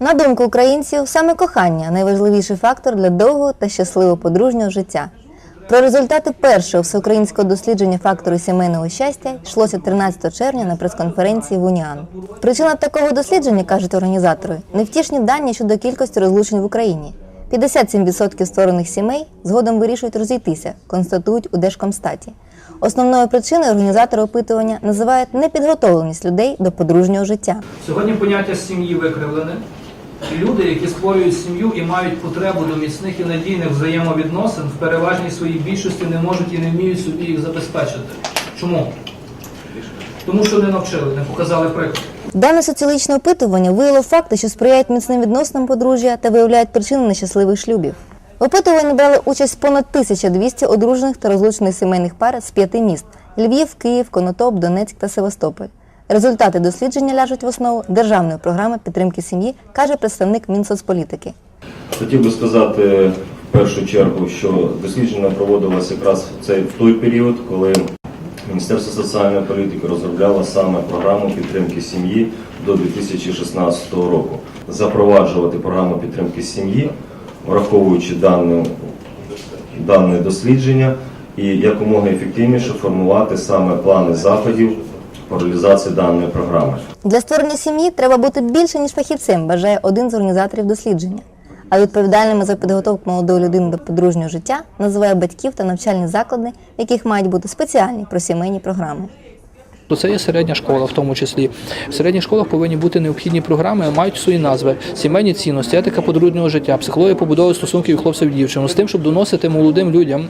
На думку українців, саме кохання найважливіший фактор для довгого та щасливого подружнього життя. Про результати першого всеукраїнського дослідження фактору сімейного щастя йшлося 13 червня на прес-конференції в Уніан. Причина такого дослідження, кажуть організатори, невтішні дані щодо кількості розлучень в Україні. 57% створених сімей згодом вирішують розійтися, констатують у Держкомстаті. Основною причиною організатори опитування називають непідготовленість людей до подружнього життя. Сьогодні поняття сім'ї викривлене. Люди, які створюють сім'ю і мають потребу до міцних і надійних взаємовідносин, в переважній своїй більшості не можуть і не вміють собі їх забезпечити. Чому? Тому що не навчили, не показали приклад. Дане соціологічне опитування виявило факти, що сприяють міцним відносинам подружжя та виявляють причини нещасливих шлюбів. В опитуванні брали участь понад 1200 одружених та розлучених сімейних пар з п'яти міст: Львів, Київ, Конотоп, Донецьк та Севастополь. Результати дослідження ляжуть в основу державної програми підтримки сім'ї, каже представник Мінсоцполітики. Хотів би сказати в першу чергу, що дослідження проводилося якраз в цей в той період, коли Міністерство соціальної політики розробляло саме програму підтримки сім'ї до 2016 року. Запроваджувати програму підтримки сім'ї, враховуючи дане, дане дослідження, і якомога ефективніше формувати саме плани заходів по реалізації даної програми. Для створення сім'ї треба бути більше ніж фахівцем, бажає один з організаторів дослідження. А відповідальними за підготовку молодої людини до подружнього життя називає батьків та навчальні заклади, в яких мають бути спеціальні просімейні програми. То це є середня школа, в тому числі. В середніх школах повинні бути необхідні програми, мають свої назви: сімейні цінності, етика подружнього життя, психологія побудови стосунків хлопців і дівчин, з тим, щоб доносити молодим людям.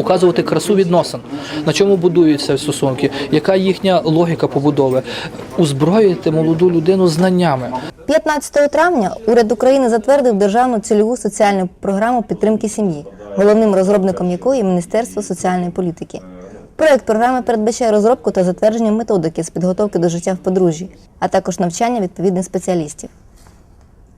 Показувати красу відносин, на чому будуються стосунки, яка їхня логіка побудови, узброїти молоду людину знаннями. 15 травня уряд України затвердив державну цільову соціальну програму підтримки сім'ї, головним розробником якої Міністерство соціальної політики. Проект програми передбачає розробку та затвердження методики з підготовки до життя в подружжі, а також навчання відповідних спеціалістів.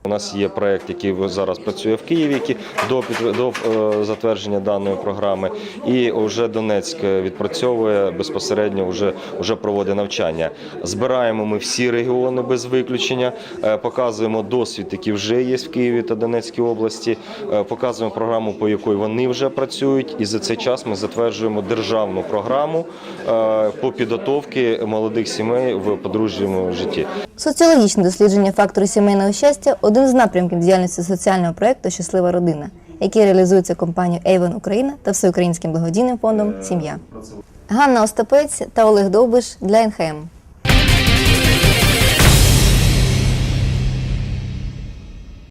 У нас є проект, який зараз працює в Києві, який до до е, затвердження даної програми, і вже Донецьк відпрацьовує безпосередньо, вже вже проводить навчання. Збираємо ми всі регіони без виключення, е, показуємо досвід, який вже є в Києві та Донецькій області. е, Показуємо програму, по якій вони вже працюють, і за цей час ми затверджуємо державну програму е, по підготовці молодих сімей в подружньому житті. Соціологічне дослідження фактору сімейного щастя один з напрямків діяльності соціального проєкту Щаслива родина, який реалізується компанією Avon Україна та всеукраїнським благодійним фондом Сім'я. Ганна Остапець та Олег Довбиш для НХМ.